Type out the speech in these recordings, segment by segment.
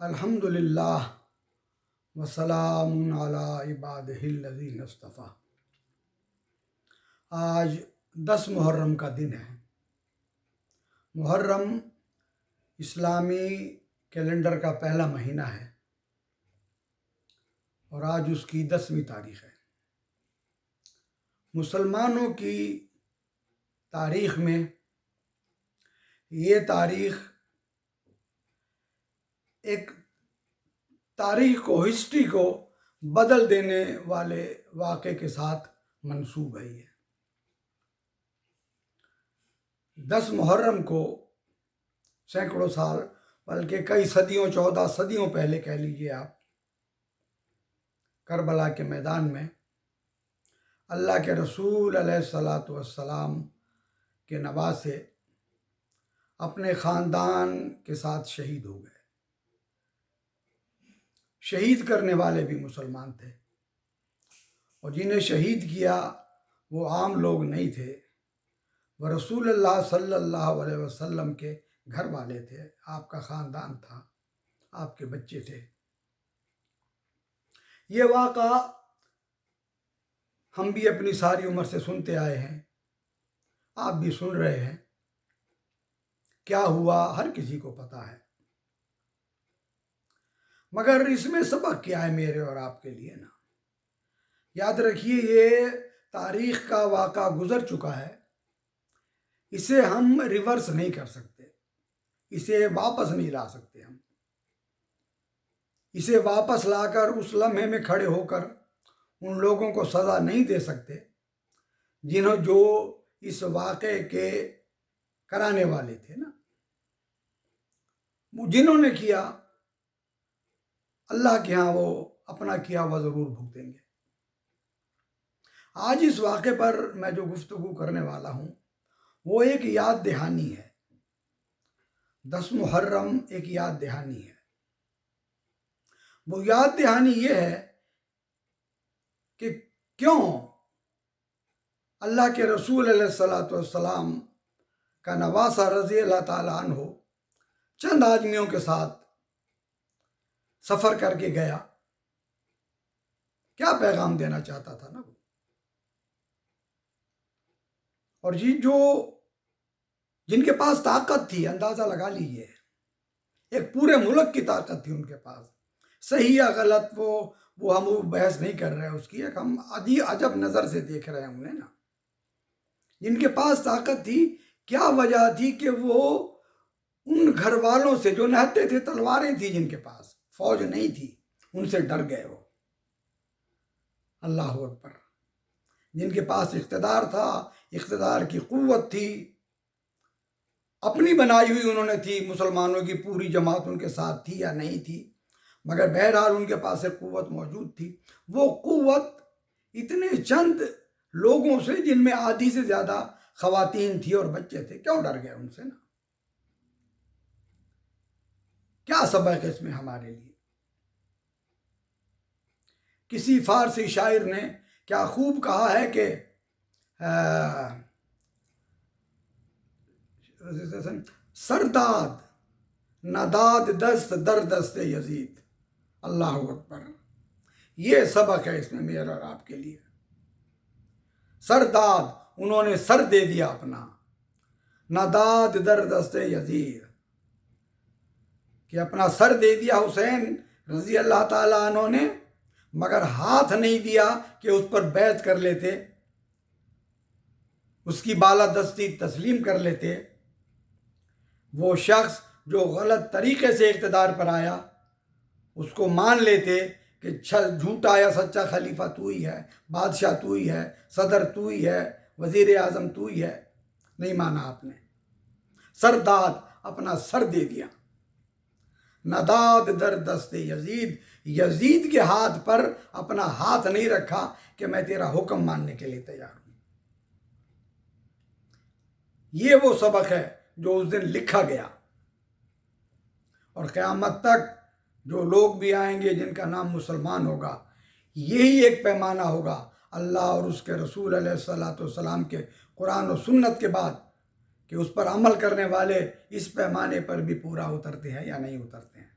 الحمد للہ وسلام علی عباد الذین اصطفیٰ۔ آج دس محرم کا دن ہے۔ محرم اسلامی کیلنڈر کا پہلا مہینہ ہے۔ اور آج اس کی دسویں تاریخ ہے۔ مسلمانوں کی تاریخ میں یہ تاریخ ایک تاریخ کو ہسٹری کو بدل دینے والے واقعے کے ساتھ منسوب ہے یہ۔ دس محرم کو سینکڑوں سال، بلکہ کئی صدیوں، چودہ صدیوں پہلے کہہ لیجیے آپ، کربلا کے میدان میں اللہ کے رسول علیہ السلاۃ والسلام کے نواسے اپنے خاندان کے ساتھ شہید ہو گئے۔ شہید کرنے والے بھی مسلمان تھے۔ اور جنہیں شہید کیا، وہ عام لوگ نہیں تھے۔ وہ رسول اللہ صلی اللہ علیہ وسلم کے گھر والے تھے۔ آپ کا خاندان تھا، آپ کے بچے تھے۔ یہ واقعہ ہم بھی اپنی ساری عمر سے سنتے آئے ہیں۔ آپ بھی سن رہے ہیں۔ کیا ہوا، ہر کسی کو پتا ہے۔ مگر اس میں سبق کیا ہے میرے اور آپ کے لیے نا؟ یاد رکھیے یہ تاریخ کا واقعہ گزر چکا ہے۔ اسے ہم ریورس نہیں کر سکتے۔ اسے واپس نہیں لا سکتے ہم۔ اسے واپس لا کر اس لمحے میں کھڑے ہو کر ان لوگوں کو سزا نہیں دے سکتے، جنہوں جو اس واقعے کے کرانے والے تھے نا۔ جنہوں نے کیا اللہ کے ہاں وہ اپنا کیا ہوا ضرور بھگتیں گے۔ آج اس واقعے پر میں جو گفتگو کرنے والا ہوں، وہ ایک یاد دہانی ہے۔ دس محرم ایک یاد دہانی ہے۔ وہ یاد دہانی یہ ہے کہ کیوں اللہ کے رسول علیہ السلاۃ والسلام کا نواسا رضی اللہ تعالیٰ عنہ چند آدمیوں کے ساتھ سفر کر کے گیا۔ کیا پیغام دینا چاہتا تھا نا وہ؟ اور جی جو جن کے پاس طاقت تھی، اندازہ لگا لیجیے ایک پورے ملک کی طاقت تھی ان کے پاس۔ صحیح یا غلط وہ وہ ہم وہ بحث نہیں کر رہے، اس کی ایک ہم عجی عجب نظر سے دیکھ رہے ہیں انہیں نا۔ جن کے پاس طاقت تھی، کیا وجہ تھی کہ وہ ان گھر والوں سے جو نہتے تھے، تلواریں تھیں جن کے پاس؟ فوج نہیں تھی، ان سے ڈر گئے وہ۔ اللہ اکبر۔ جن کے پاس اقتدار تھا، اقتدار کی قوت تھی، اپنی بنائی ہوئی انہوں نے تھی، مسلمانوں کی پوری جماعت ان کے ساتھ تھی یا نہیں تھی، مگر بہرحال ان کے پاس ایک قوت موجود تھی۔ وہ قوت اتنے چند لوگوں سے، جن میں آدھی سے زیادہ خواتین تھی اور بچے تھے، کیوں ڈر گئے ان سے نا؟ کیا سبق ہے اس میں ہمارے لیے؟ کسی فارسی شاعر نے کیا خوب کہا ہے کہ سرداد نداد دست، در دست یزید۔ اللہ اکبر۔ یہ سبق ہے اس میں میرا اور آپ کے لیے۔ سرداد انہوں نے سر دے دیا اپنا۔ نداد در دست یزید۔ کہ اپنا سر دے دیا حسین رضی اللہ تعالیٰ عنہ نے۔ مگر ہاتھ نہیں دیا کہ اس پر بیعت کر لیتے، اس کی بالادستی تسلیم کر لیتے۔ وہ شخص جو غلط طریقے سے اقتدار پر آیا، اس کو مان لیتے کہ جھوٹا یا سچا خلیفہ تو ہی ہے، بادشاہ تو ہی ہے، صدر تو ہی ہے، وزیر اعظم تو ہی ہے۔ نہیں مانا آپ نے۔ سرداد اپنا سر دے دیا۔ نداد در دست یزید یزید کے ہاتھ پر اپنا ہاتھ نہیں رکھا کہ میں تیرا حکم ماننے کے لیے تیار ہوں۔ یہ وہ سبق ہے جو اس دن لکھا گیا۔ اور قیامت تک جو لوگ بھی آئیں گے جن کا نام مسلمان ہوگا، یہی ایک پیمانہ ہوگا۔ اللہ اور اس کے رسول علیہ السلاۃ والسلام کے قرآن و سنت کے بعد کہ اس پر عمل کرنے والے اس پیمانے پر بھی پورا اترتے ہیں یا نہیں اترتے ہیں۔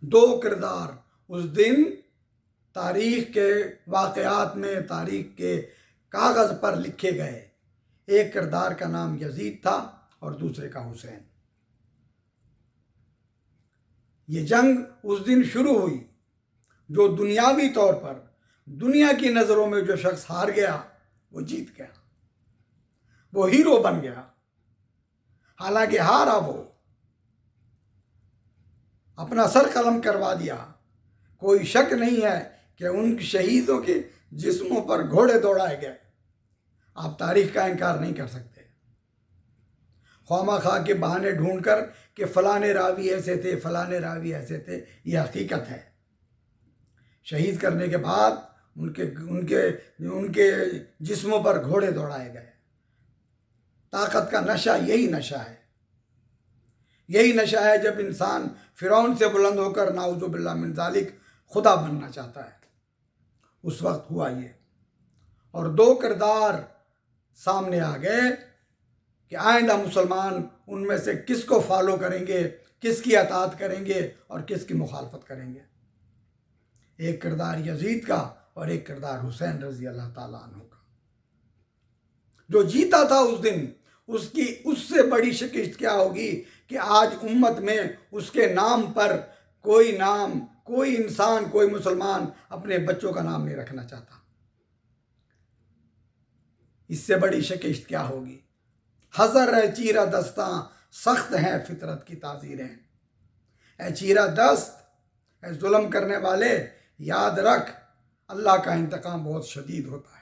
دو کردار۔ اس دن تاریخ کے واقعات میں تاریخ کے کاغذ پر لکھے گئے۔ ایک کردار کا نام یزید تھا اور دوسرے کا حسین۔ یہ جنگ اس دن شروع ہوئی جو دنیاوی طور پر دنیا کی نظروں میں جو شخص ہار گیا، وہ جیت گیا۔ وہ ہیرو بن گیا۔ حالانکہ ہارا وہ اپنا سر قلم کروا دیا۔ کوئی شک نہیں ہے کہ ان شہیدوں کے جسموں پر گھوڑے دوڑائے گئے۔ آپ تاریخ کا انکار نہیں کر سکتے۔ خواہ خواہ کے بہانے ڈھونڈ کر کہ فلاں راوی ایسے تھے، فلاں راوی ایسے تھے، یہ حقیقت ہے۔ شہید کرنے کے بعد ان کے ان کے ان کے جسموں پر گھوڑے دوڑائے گئے۔ طاقت کا نشہ یہی نشہ ہے۔ یہی نشہ ہے جب انسان فرعون سے بلند ہو کر ناؤز باللہ من ذالک خدا بننا چاہتا ہے۔ اس وقت ہوا یہ۔ اور دو کردار سامنے آ گئے کہ آئندہ مسلمان ان میں سے کس کو فالو کریں گے، کس کی اطاعت کریں گے اور کس کی مخالفت کریں گے۔ ایک کردار یزید کا اور ایک کردار حسین رضی اللہ تعالیٰ عنہ کا۔ جو جیتا تھا اس دن، اس کی، اس سے بڑی شکست کیا ہوگی؟ کہ آج امت میں اس کے نام پر کوئی نام، کوئی انسان، کوئی مسلمان اپنے بچوں کا نام نہیں رکھنا چاہتا۔ اس سے بڑی شکست کیا ہوگی؟ حضر ہے چیرا دستاں، سخت ہیں فطرت کی تعزیریں۔ اے چیرا دست، اے ظلم کرنے والے، یاد رکھ، اللہ کا انتقام بہت شدید ہوتا ہے۔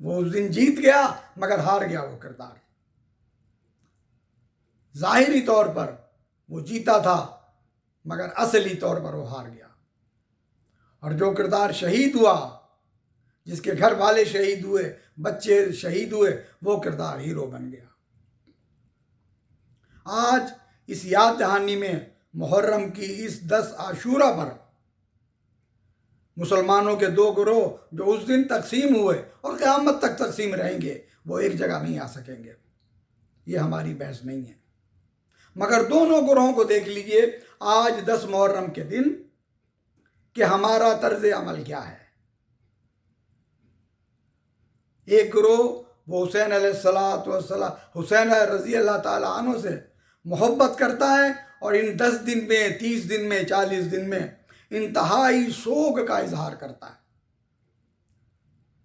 وہ اس دن جیت گیا، مگر ہار گیا وہ کردار۔ ظاہری طور پر وہ جیتا تھا، مگر اصلی طور پر وہ ہار گیا۔ اور جو کردار شہید ہوا، جس کے گھر والے شہید ہوئے، بچے شہید ہوئے، وہ کردار ہیرو بن گیا۔ آج اس یاد دہانی میں محرم کی اس دس عاشورہ پر مسلمانوں کے دو گروہ جو اس دن تقسیم ہوئے اور قیامت تک تقسیم رہیں گے، وہ ایک جگہ نہیں آ سکیں گے۔ یہ ہماری بحث نہیں ہے۔ مگر دونوں گروہوں کو دیکھ لیجیے، آج دس محرم کے دن کہ ہمارا طرز عمل کیا ہے۔ ایک گروہ، وہ حسین علیہ السلاۃ وسلم حسین رضی اللہ تعالیٰ عنہ سے محبت کرتا ہے اور ان دس دن میں، تیس دن میں، چالیس دن میں انتہائی سوگ کا اظہار کرتا ہے۔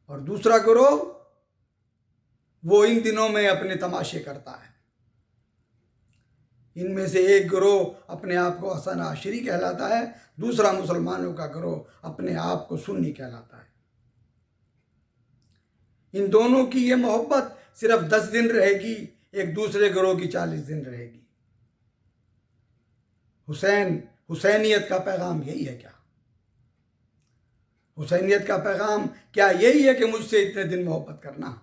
اور دوسرا گروہ، وہ ان دنوں میں اپنے تماشے کرتا ہے۔ ان میں سے ایک گروہ اپنے آپ کو حسن عشری کہلاتا ہے، دوسرا مسلمانوں کا گروہ اپنے آپ کو سنی کہلاتا ہے۔ ان دونوں کی یہ محبت صرف دس دن رہے گی، ایک دوسرے گروہ کی چالیس دن رہے گی۔ حسین، حسینیت کا پیغام یہی ہے کیا؟ حسینیت کا پیغام کیا یہی ہے کہ مجھ سے اتنے دن محبت کرنا؟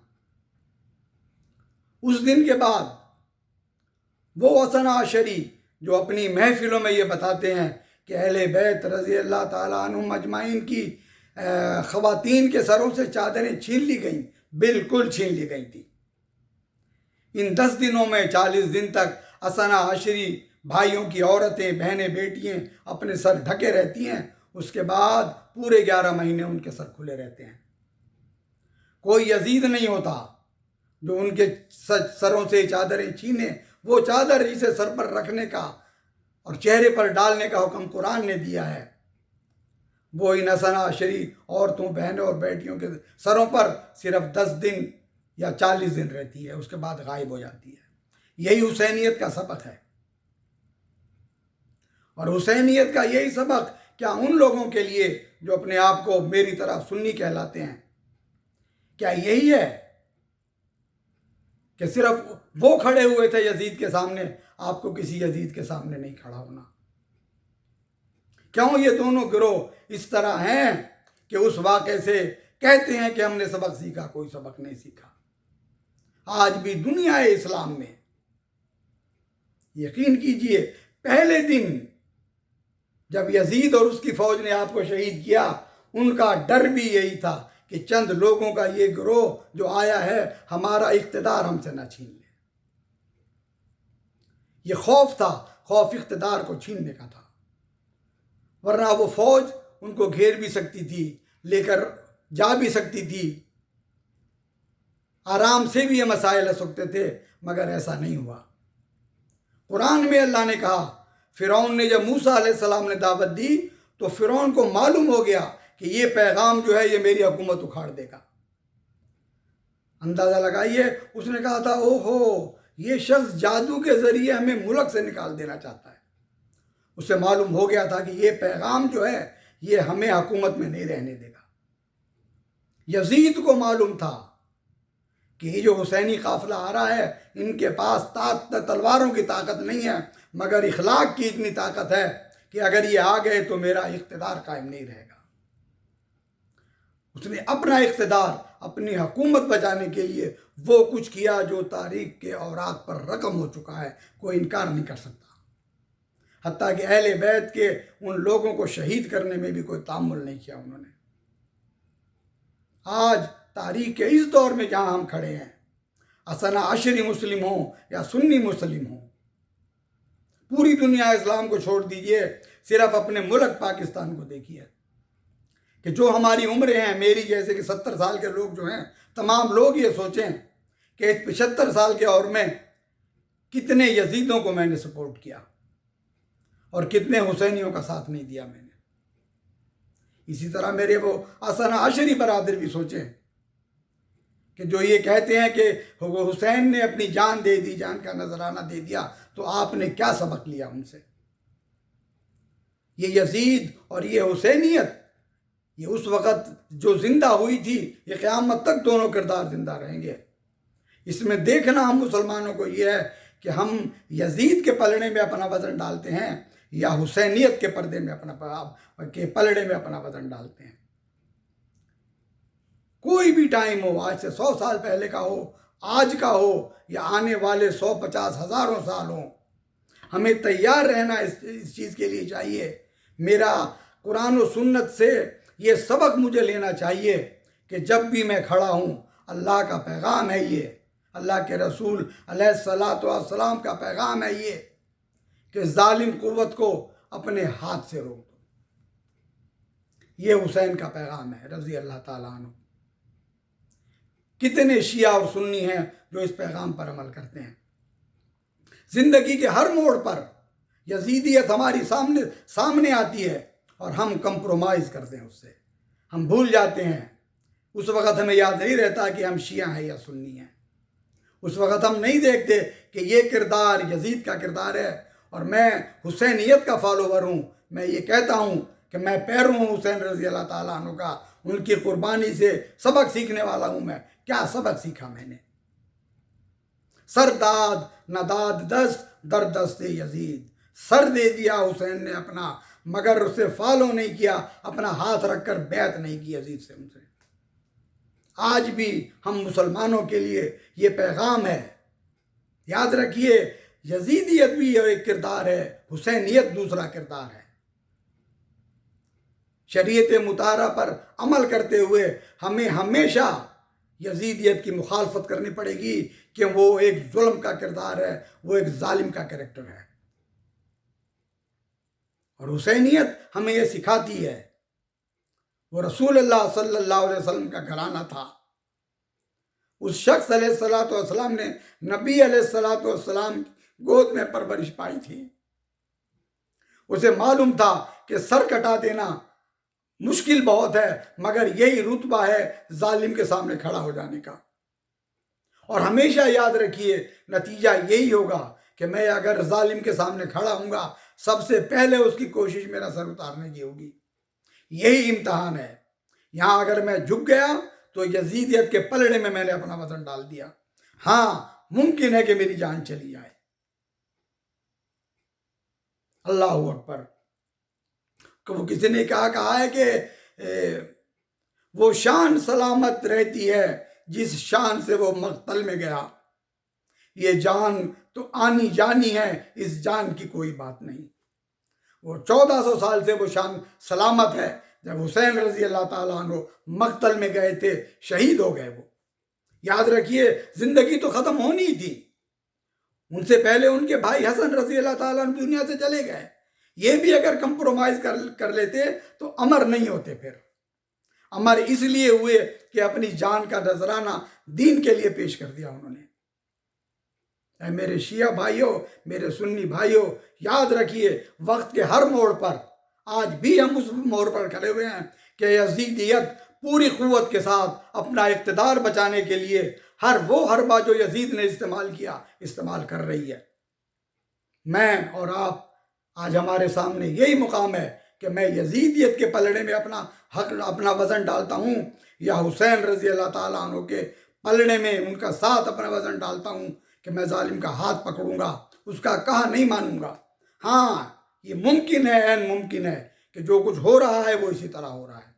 اس دن کے بعد وہ حسن عشری جو اپنی محفلوں میں یہ بتاتے ہیں کہ اہل بیت رضی اللہ تعالیٰ عنہ مجمعین کی خواتین کے سروں سے چادریں چھین لی گئیں، بالکل چھین لی گئی تھی ان دس دنوں میں چالیس دن تک اسنا عشری بھائیوں کی عورتیں، بہنیں، بیٹیاں اپنے سر ڈھکے رہتی ہیں، اس کے بعد پورے گیارہ مہینے ان کے سر کھلے رہتے ہیں۔ کوئی یزید نہیں ہوتا جو ان کے سروں سے چادریں چھینے وہ چادر اسے سر پر رکھنے کا اور چہرے پر ڈالنے کا حکم قرآن نے دیا ہے۔ وہ ان اسنا شریف عورتوں، بہنوں اور بیٹیوں کے سروں پر صرف دس دن یا چالیس دن رہتی ہے، اس کے بعد غائب ہو جاتی ہے۔ یہی حسینیت کا سبق ہے۔ اور حسینیت کا یہی سبق کیا ان لوگوں کے لیے جو اپنے آپ کو میری طرح سنی کہلاتے ہیں؟ کیا یہی ہے؟ کہ صرف وہ کھڑے ہوئے تھے یزید کے سامنے، آپ کو کسی یزید کے سامنے نہیں کھڑا ہونا۔ کیوں یہ دونوں گروہ اس طرح ہیں کہ اس واقعے سے کہتے ہیں کہ ہم نے سبق سیکھا، کوئی سبق نہیں سیکھا۔ آج بھی دنیا اسلام میں، یقین کیجیے، پہلے دن جب یزید اور اس کی فوج نے آپ کو شہید کیا، ان کا ڈر بھی یہی تھا۔ کہ چند لوگوں کا یہ گروہ جو آیا ہے، ہمارا اقتدار ہم سے نہ چھین لے۔ یہ خوف تھا، خوف اقتدار کو چھیننے کا تھا۔ ورنہ وہ فوج ان کو گھیر بھی سکتی تھی، لے کر جا بھی سکتی تھی۔ آرام سے بھی یہ مسائل سکتے تھے، مگر ایسا نہیں ہوا۔ قرآن میں اللہ نے کہا، فرعون نے جب موسا علیہ السلام نے دعوت دی تو فرعون کو معلوم ہو گیا کہ یہ پیغام جو ہے یہ میری حکومت اکھاڑ دے گا۔ اندازہ لگائیے، اس نے کہا تھا او ہو یہ شخص جادو کے ذریعے ہمیں ملک سے نکال دینا چاہتا ہے۔ اسے معلوم ہو گیا تھا کہ یہ پیغام جو ہے، یہ ہمیں حکومت میں نہیں رہنے دے گا۔ یزید کو معلوم تھا کہ یہ جو حسینی قافلہ آ رہا ہے، ان کے پاس تلواروں کی طاقت نہیں ہے، مگر اخلاق کی اتنی طاقت ہے کہ اگر یہ آ گئے تو میرا اقتدار قائم نہیں رہے گا۔ اس نے اپنا اقتدار، اپنی حکومت بچانے کے لیے وہ کچھ کیا جو تاریخ کے اوراق پر رقم ہو چکا ہے، کوئی انکار نہیں کر سکتا۔ حتیٰ کہ اہل بیت کے ان لوگوں کو شہید کرنے میں بھی کوئی تعمل نہیں کیا انہوں نے۔ آج تاریخ کے اس دور میں جہاں ہم کھڑے ہیں اسنا عشری مسلم ہوں یا سنی مسلم ہوں، پوری دنیا اسلام کو چھوڑ دیجیے، صرف اپنے ملک پاکستان کو دیکھیے۔ کہ جو ہماری عمریں ہیں، میری جیسے کہ ستر سال کے لوگ جو ہیں، تمام لوگ یہ سوچیں کہ اس پچہتر سال کے اور میں کتنے یزیدوں کو میں نے سپورٹ کیا اور کتنے حسینیوں کا ساتھ نہیں دیا میں نے۔ اسی طرح میرے وہ آسان عشری برادر بھی سوچیں کہ جو یہ کہتے ہیں کہ وہ حسین نے اپنی جان دے دی، جان کا نذرانہ دے دیا، تو آپ نے کیا سبق لیا ان سے؟ یہ یزید اور یہ حسینیت یہ اس وقت جو زندہ ہوئی تھی، یہ قیامت تک دونوں کردار زندہ رہیں گے۔ اس میں دیکھنا ہم مسلمانوں کو یہ ہے کہ ہم یزید کے پلڑے میں اپنا وزن ڈالتے ہیں یا حسینیت کے پردے میں اپنا کے پلڑے میں اپنا وزن ڈالتے ہیں۔ کوئی بھی ٹائم ہو، آج سے سو سال پہلے کا ہو، آج کا ہو، یا آنے والے سو پچاس ہزاروں سال ہوں، ہمیں تیار رہنا اس چیز کے لیے چاہیے۔ میرا قرآن و سنت سے یہ سبق مجھے لینا چاہیے کہ جب بھی میں کھڑا ہوں، اللہ کا پیغام ہے یہ۔ اللہ کے رسول علیہ السلاۃ والسلام کا پیغام ہے یہ کہ ظالم قوت کو اپنے ہاتھ سے روک دو۔ یہ حسین کا پیغام ہے، رضی اللہ تعالیٰ عنہ۔ کتنے شیعہ اور سنی ہیں جو اس پیغام پر عمل کرتے ہیں۔ زندگی کے ہر موڑ پر یزیدیت ہماری سامنے سامنے آتی ہے۔ اور ہم کمپرومائز کرتے ہیں اس سے۔ ہم بھول جاتے ہیں۔ اس وقت ہمیں یاد نہیں رہتا کہ ہم شیعہ ہیں یا سنی ہیں۔ اس وقت ہم نہیں دیکھتے کہ یہ کردار یزید کا کردار ہے اور میں حسینیت کا فالوور ہوں۔ میں یہ کہتا ہوں کہ میں پیر ہوں حسین رضی اللہ تعالیٰ عنہ کا۔ ان کی قربانی سے سبق سیکھنے والا ہوں میں۔ کیا سبق سیکھا میں نے؟ سر داد نداد دست، در دست یزید۔ سر دے دیا حسین نے اپنا مگر اسے فالو نہیں کیا، اپنا ہاتھ رکھ کر بیعت نہیں کی عزیز سے ان سے آج بھی ہم مسلمانوں کے لیے یہ پیغام ہے۔ یاد رکھیے یزیدیت بھی ایک کردار ہے، حسینیت دوسرا کردار ہے۔ شریعت مطالعہ پر عمل کرتے ہوئے ہمیں ہمیشہ یزیدیت کی مخالفت کرنی پڑے گی کہ وہ ایک ظلم کا کردار ہے، وہ ایک ظالم کا کریکٹر ہے۔ اور حسینیت ہمیں یہ سکھاتی ہے۔ وہ رسول اللہ صلی اللہ علیہ وسلم کا گھرانہ تھا۔ اس شخص علیہ السلاۃ والسلام نے نبی علیہ السلاۃ والسلام گود میں پرورش پائی تھی۔ اسے معلوم تھا کہ سر کٹا دینا مشکل بہت ہے، مگر یہی رتبہ ہے ظالم کے سامنے کھڑا ہو جانے کا۔ اور ہمیشہ یاد رکھیے، نتیجہ یہی ہوگا کہ میں اگر ظالم کے سامنے کھڑا ہوں گا سب سے پہلے اس کی کوشش میرا سر اتارنے کی ہوگی۔ یہی امتحان ہے۔ یہاں اگر میں جھک گیا تو یزیدیت کے پلڑے میں میں نے اپنا وزن ڈال دیا۔ ہاں ممکن ہے کہ میری جان چلی جائے۔ اللہ اکبر۔ وہ کسی نے کہا کہا ہے کہ وہ شان سلامت رہتی ہے۔ جس شان سے وہ مقتل میں گیا۔ یہ جان تو آنی جانی ہے، اس جان کی کوئی بات نہیں۔ وہ چودہ سو سال سے وہ شان سلامت ہے۔ جب حسین رضی اللہ تعالیٰ عنہ مقتل میں گئے تھے، شہید ہو گئے وہ۔ یاد رکھیے، زندگی تو ختم ہونی تھی۔ ان سے پہلے ان کے بھائی حسن رضی اللہ تعالیٰ عنہ دنیا سے چلے گئے۔ یہ بھی اگر کمپرومائز کر کر لیتے تو امر نہیں ہوتے پھر۔ امر اس لیے ہوئے کہ اپنی جان کا نذرانہ دین کے لیے پیش کر دیا انہوں نے۔ اے میرے شیعہ بھائیوں میرے سنی بھائیوں یاد رکھیے وقت کے ہر موڑ پر، آج بھی ہم اس موڑ پر کھڑے ہوئے ہیں کہ یزیدیت پوری قوت کے ساتھ اپنا اقتدار بچانے کے لیے ہر وہ حربہ جو یزید نے استعمال کیا، استعمال کر رہی ہے۔ میں اور آپ، آج ہمارے سامنے یہی مقام ہے کہ میں یزیدیت کے پلڑے میں اپنا حق، اپنا وزن ڈالتا ہوں یا حسین رضی اللہ تعالیٰ عنہ کے پلڑے میں ان کا ساتھ اپنا وزن ڈالتا ہوں۔ کہ میں ظالم کا ہاتھ پکڑوں گا، اس کا کہا نہیں مانوں گا۔ ہاں یہ ممکن ہے این ممکن ہے کہ جو کچھ ہو رہا ہے وہ اسی طرح ہو رہا ہے۔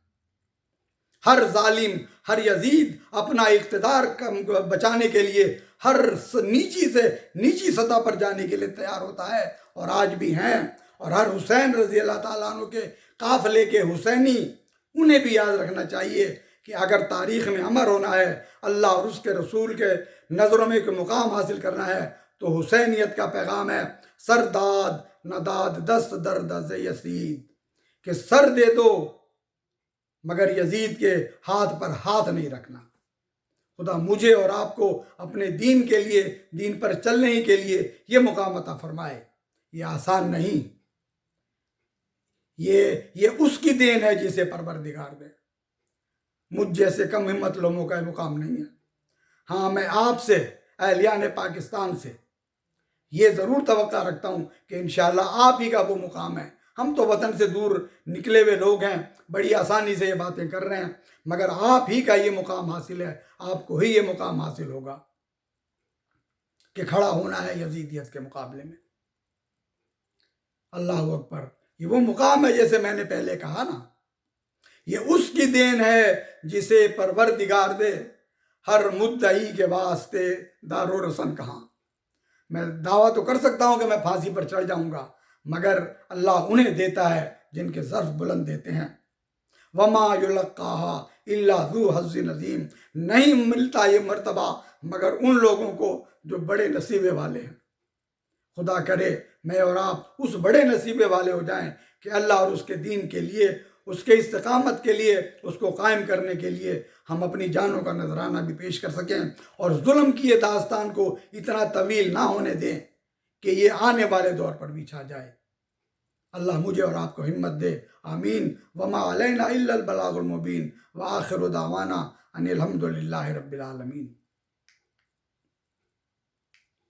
ہر ظالم، ہر یزید اپنا اقتدار بچانے کے لیے ہر نیچی سے نیچی سطح پر جانے کے لیے تیار ہوتا ہے۔ اور آج بھی ہیں۔ اور ہر حسین رضی اللہ تعالیٰ عنہ کے قافلے کے حسینی، انہیں بھی یاد رکھنا چاہیے۔ کہ اگر تاریخ میں امر ہونا ہے، اللہ اور اس کے رسول کے نظروں میں کوئی مقام حاصل کرنا ہے، تو حسینیت کا پیغام ہے، سر داد، نداد، دست درد یسید۔ کہ سر دے دو، مگر یزید کے ہاتھ پر ہاتھ نہیں رکھنا۔ خدا مجھے اور آپ کو اپنے دین کے لیے، دین پر چلنے ہی کے لیے یہ مقام عطا فرمائے۔ یہ آسان نہیں۔ یہ یہ اس کی دین ہے جسے پروردگار دے۔ مجھ جیسے کم ہمت لوگوں کا مقام نہیں ہے۔ ہاں میں آپ سے، اہلیان پاکستان سے یہ ضرور توقع رکھتا ہوں کہ انشاءاللہ آپ ہی کا وہ مقام ہے۔ ہم تو وطن سے دور نکلے ہوئے لوگ ہیں، بڑی آسانی سے یہ باتیں کر رہے ہیں، مگر آپ ہی کا یہ مقام حاصل ہے، آپ کو ہی یہ مقام حاصل ہوگا کہ کھڑا ہونا ہے یزیدیت کے مقابلے میں۔ اللہ اکبر، یہ وہ مقام ہے جیسے میں نے پہلے کہا نا۔ یہ اس کی دین ہے جسے پروردگار دے، ہر مدعی کے واسطے دار و رسن کہاں۔ میں دعویٰ تو کر سکتا ہوں کہ میں پھانسی پر چڑھ جاؤں گا، مگر اللہ انہیں دیتا ہے جن کے ظرف بلند دیتے ہیں۔ وما یلقاہا اللہ ذو حض نظیم۔ نہیں ملتا یہ مرتبہ مگر ان لوگوں کو جو بڑے نصیبے والے ہیں۔ خدا کرے میں اور آپ اس بڑے نصیبے والے ہو جائیں کہ اللہ اور اس کے دین کے لیے اس کے استقامت کے لیے، اس کو قائم کرنے کے لیے ہم اپنی جانوں کا نذرانہ بھی پیش کر سکیں اور ظلم کی یہ داستان کو اتنا طویل نہ ہونے دیں کہ یہ آنے والے دور پر بھی چھا جائے۔ اللہ مجھے اور آپ کو ہمت دے۔ آمین۔ وما علینا الا البلاغ المبین وآخر دعوانا ان الحمد للہ رب العالمین